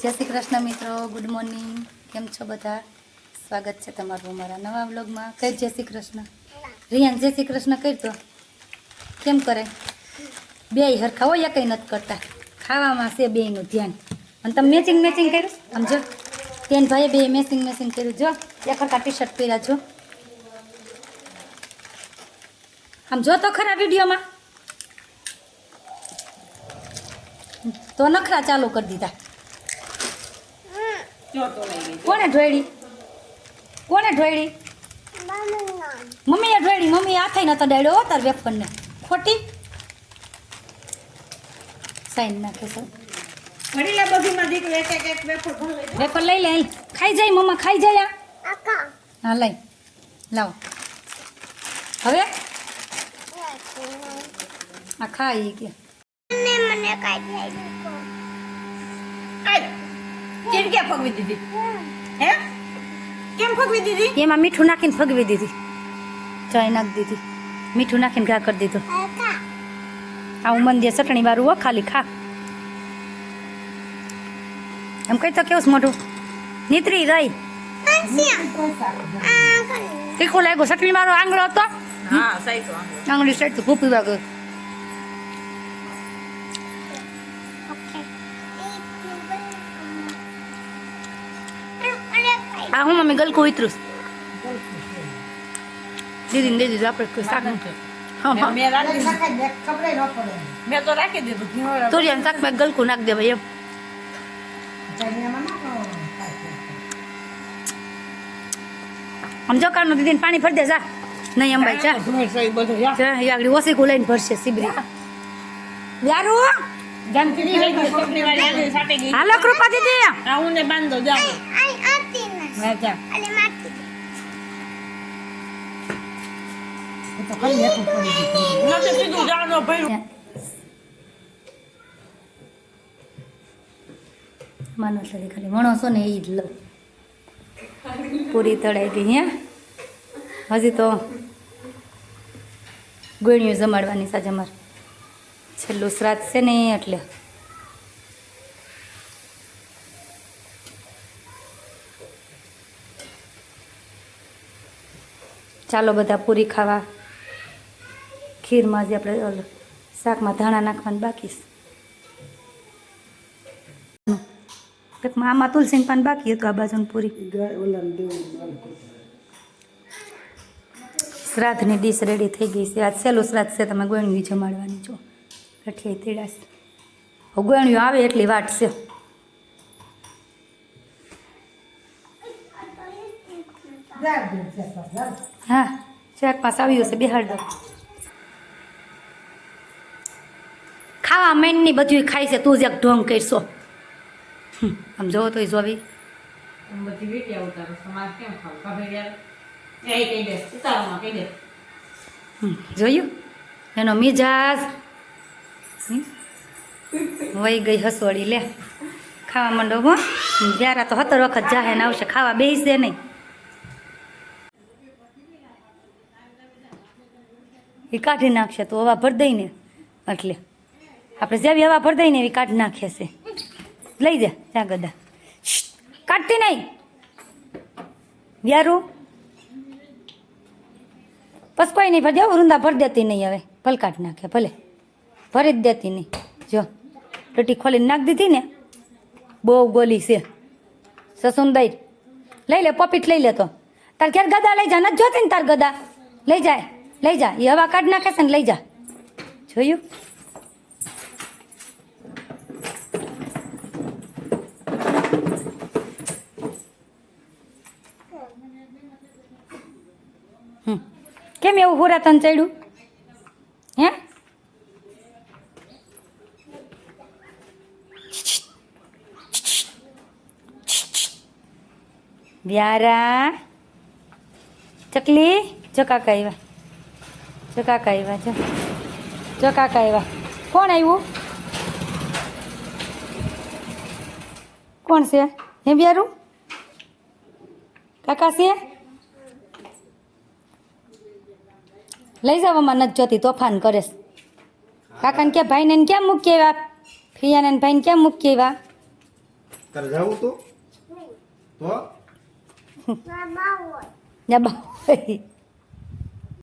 જય શ્રી કૃષ્ણ મિત્રો good morning કેમ છો બધા? સ્વાગત છે તમારું અમારા નવા વ્લોગમાં. કઈ જય શ્રી કૃષ્ણ? રિયાન, જય શ્રી કૃષ્ણ કરતો કેમ કરે? બે હરખા હોય કંઈ નથી કરતા? ખાવામાં છે બેયનું ધ્યાન. અને તમે મેચિંગ મેચિંગ કર્યું? આમ જો. તેન ભાઈએ બે મેચિંગ મેચિંગ કર્યું. જો એક હરખા ટી શર્ટ પહેર્યા જો. આમ જો તો ખરા વિડીયોમાં. તો નખરા ચાલુ કરી દીધા. કોને ઢોળી કોને ઢોળી મમ્મીએ ઢોળી મમ્મી હાથે નતો ડાળ્યો હો તાર વેફરને. ખોટી. સાઈન નાખે સર ઘડીલા બગીમાં દીકરો એક એક એક વેફર ભરી વેફર લઈ લે. ખાઈ જાય મમ્મા ખાઈ જાય આ. હા લઈ. લાવો. હવે? આ ખાઈ કે આય. કેમ કે ફગવી દીધી? હે? કેમ ફગવી દીધી? એમાં મીઠું નાખીને ફગવી દીધી. ચાય નાખી દીધી. મીઠું નાખીને ઘા કરી દીધું. આ ઉમંદિયા ચટણી વાળું હો ખાલી ખા. એમ કઈ તો કેવું છે મોઢું? નીતરી રહી તીખું લાગ્યું ચટણી વાળો આંગળો હતો? આંગળી. સાઈડ તો ભૂપી વાગે આ હું મમ્મી ગલકું ઉતરું દીદી ને દીદી આપણે કોઈ શાક મેં તો રાખી દીધું. ગલકું નાખ દેવાય એમ. આમ જો કારનું દીદીને પાણી ભરી દે જા. નહીં અંબાઈ બધું. જા. આગળ ઓસી કુલાઈને ભરશે સિબરી. યારું? લઈ ગઈ, ચટણી વાળી આગળ સાટી નથી કીધું જાનો ભર્યું. માનો એટલે ખાલી વણો છો ને એ જ લઉં પૂરી તળાઈ ગઈ હે? હજી તો ગોળીઓ જમાડવાની સાજ અમારે. છેલ્લું શ્રાદ્ધ છે ને એટલે. ચાલો બધા પૂરી ખાવા. ખીરમાં જે આપણે શાકમાં ધાણા નાખવાનું બાકી આમાં તુલસીન પાન બાકી હતું આ બાજુની પૂરી. શ્રાદ્ધની ડીશ રેડી થઈ ગઈ છે. આજ સહેલું શ્રાદ્ધ છે, તમે ગોળણી જમાડવાની છો. કઠિયાઈ તેડાસ. હવે ગોળણીઓ આવે એટલી વાટ છે. હા ચાર પાંચ આવ્યું છે બિહાર દો ખાવા મેનની બધું ખાય છે તું જ એક ઢોંગ કરશો. આમ જોવો તો જોવી. જોયું? એનો મિજાજ. વહી ગઈ હસોડી લે. ખાવા માંડો હો. જ્યારે તો સત્તર વખત જાહે ને આવશે ખાવા બેસશે નહીં. એ કાઢી નાખશે તો હવા ભર દઈને. એટલે. આપણે જેવી હવા ભરી દઈને એવી કાઢી નાખે છે લઈ જા ત્યાં ગદા કાઢતી નહીં. વ્યારું. બસ કોઈ નહીં ભરજે વૃંદા ભરી દેતી નહીં હવે. પલકાટ નાખે, ભલે. ભરી જ દેતી નહીં. જો ટટી ખોલીને નાખ દીધી ને. બહુ ગોલી છે. સસુંદઈ લઈ લે, પપીટ લઈ લે તો. તાર ઘેર ગદા લઈ જા, નથી જોતી ને તાર ગદા લઈ જાય. લઈ જા એ હવા કાઢ નાખે છે ને લઈ જા. જોયું. કેમ એવું પુરાતન ચડ્યું? હે? વ્યારા. ચકલી, જો કાકા આવ્યા. જો કાકા આવ્યા છે જો કાકા આવ્યા કોણ આવ્યું કોણ છે? હે બિયારું કાકા છે? લઈ જવામાં નથી જોતી તોફાન કરે છે. કાકાને કે ભાઈને ને ક્યાં મૂકી આવ્યા ફિયાને ને ભાઈને ક્યાં મૂકી આવ્યા તારે જાવું તો? તો? બા